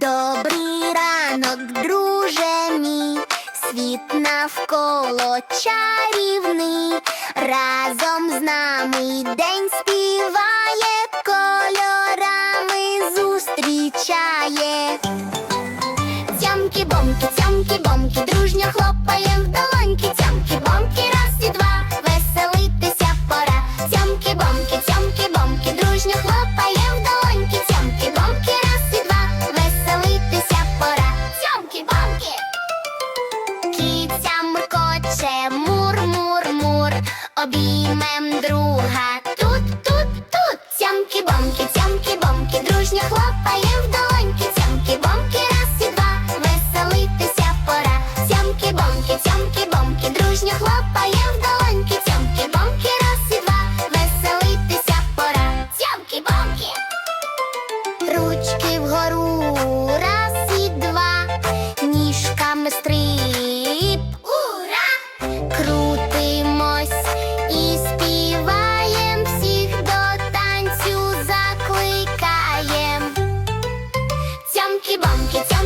Добрий ранок, друже мій, світ навколо чарівний, разом з нами день співає, кольорами зустрічає. Цямки-бомки, цямки-бомки, дружньо хлопаєм в долоньки, цямки-бомки I'll be my. bumpy, bumpy, bumpy.